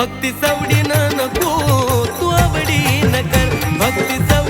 भक्ती सवडीनं नको तू न कर. भक्ती सवडी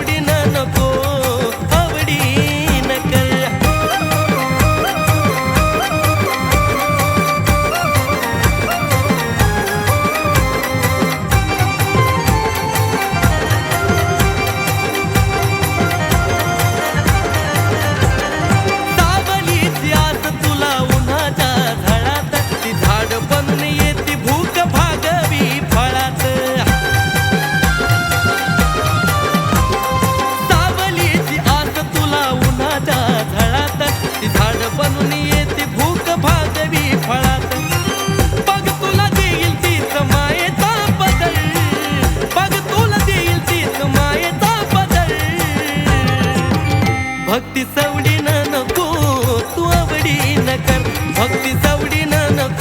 भक्ती सवडीनं नको तू आवडीनं कर भक्ती सवडीनं नको